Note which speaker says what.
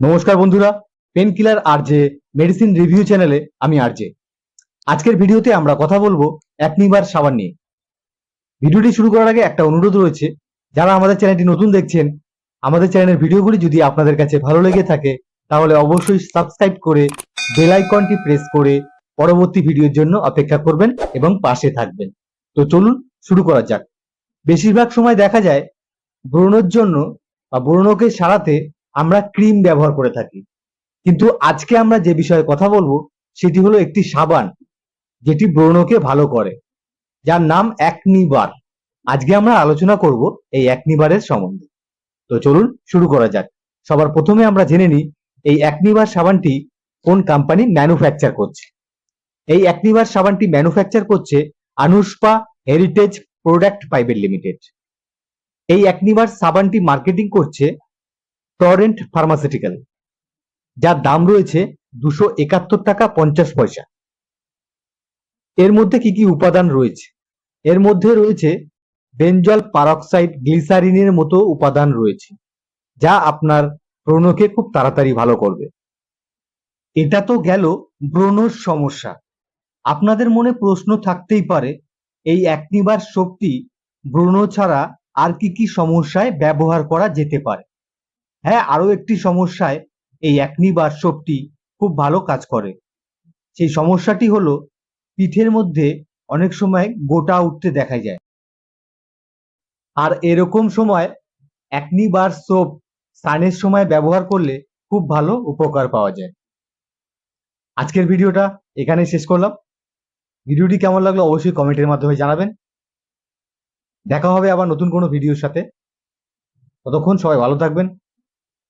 Speaker 1: নমস্কার বন্ধুরা pain killer আর যে মেডিসিন রিভিউ চ্যানেলে আমি আর জে আজকের ভিডিওতে আমরা কথা বলব অ্যাকনিবার সাবান নিয়ে। ভিডিওটি শুরু করার আগে একটা অনুরোধ রয়েছে, যারা আমাদের চ্যানেলটি নতুন দেখছেন, আমাদের চ্যানেলের ভিডিওগুলি যদি আপনাদের কাছে ভালো লেগে থাকে, তাহলে অবশ্যই সাবস্ক্রাইব করে বেল আইকনটি প্রেস করে, পরবর্তী ভিডিওর জন্য অপেক্ষা করবেন এবং পাশে থাকবেন। তো চলুন শুরু করা যাক। বেশিরভাগ সময় দেখা যায়, ব্রণের জন্য বা ব্রণকে সারাতে আমরা ক্রিম ব্যবহার করে থাকি। কিন্তু আজকে আমরা যে বিষয়ে কথা বলব, সেটি হলো একটি সাবান, যেটি ব্রণকে ভালো করে, যার নাম অ্যাকনিবার আজকে আমরা আলোচনা করব এই অ্যাকনিবারের সম্বন্ধে। তো চলুন শুরু করা যাক। সবার প্রথমে আমরা জেনে নিই, এই অ্যাকনিবার সাবানটি কোন কোম্পানি ম্যানুফ্যাকচার করছে? এই একনিবার সাবানটি ম্যানুফ্যাকচার করছে আনুষ্পা হেরিটেজ প্রোডাক্ট প্রাইভেট লিমিটেড এই অ্যাকনিবার সাবানটি মার্কেটিং করছে টরেন্ট ফার্মাসিউটিক্যাল যার দাম রয়েছে দুশো একাত্তর টাকা পঞ্চাশ পয়সা। এর মধ্যে কি কি উপাদান রয়েছে? এর মধ্যে রয়েছে বেনজল পারক্সাইড গ্লিসারিনের মতো উপাদান রয়েছে, যা আপনার ব্রণকে খুব তাড়াতাড়ি ভালো করবে। এটা তো গেল ব্রণর সমস্যা। আপনাদের মনে প্রশ্ন থাকতেই পারে, এই অ্যাকনিবার সোপটি ব্রণ ছাড়া আর কি কি সমস্যায় ব্যবহার করা যেতে পারে? হ্যাঁ আরও একটি সমস্যায় এই বার সোপটি খুব ভালো কাজ করে। সেই সমস্যাটি হলো পিঠের মধ্যে অনেক সময় গোটা উঠতে দেখা যায়। আর এরকম সময় একনি বার সোপ স্নানের সময় ব্যবহার করলে খুব ভালো উপকার পাওয়া যায়। আজকের ভিডিওটা এখানে শেষ করলাম। ভিডিওটি কেমন লাগল অবশ্যই কমেন্টের মাধ্যমে জানাবেন। দেখা হবে আবার নতুন কোনো ভিডিওর সাথে। ততক্ষণ সবাই ভালো থাকবেন।